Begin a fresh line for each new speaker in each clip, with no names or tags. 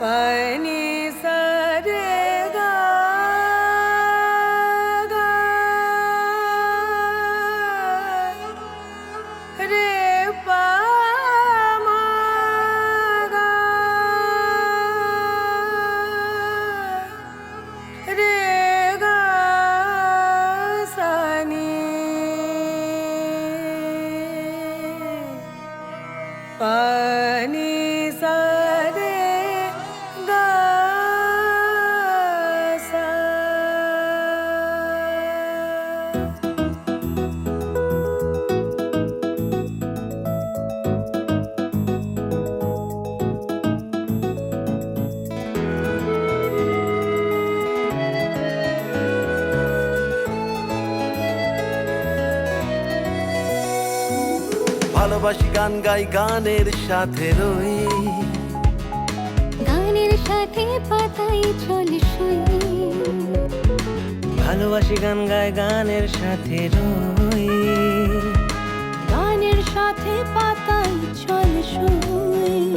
പനി സരഗ. രേ പമഗ രേ ഗ സനി പനി
ভালোবাসি গান গাই গানের সাথে রই।
গানের সাথে পাতাই চল শুই।
ভালোবাসি গান গাই গানের সাথে রই।
গানের সাথে পাতাই চল শুই।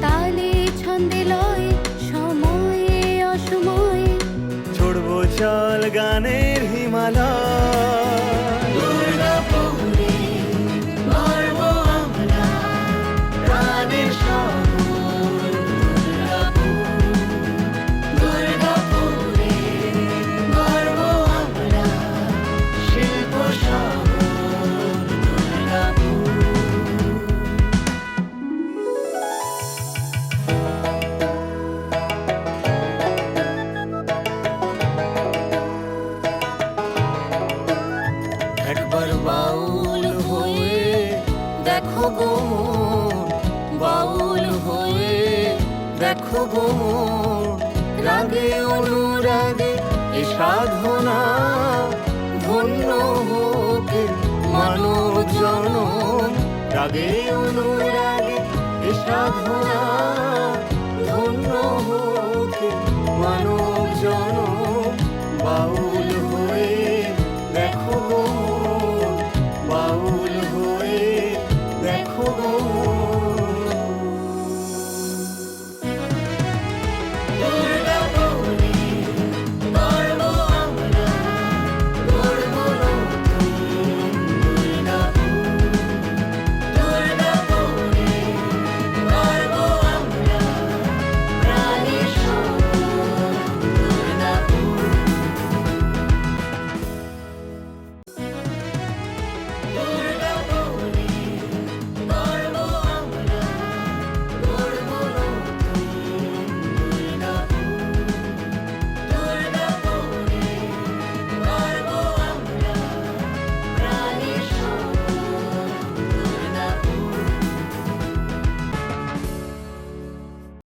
তালে ছন্দে লয় সময়ে অসময়ে।
ছড়বো চল গানের হিমালয়।
দেখো রাগে অনুরাগে এ সাধনা ধন্য হোক মানব জন রাগে অনুরাগে এ সাধনা ধন্য হোক মানব জন বাউ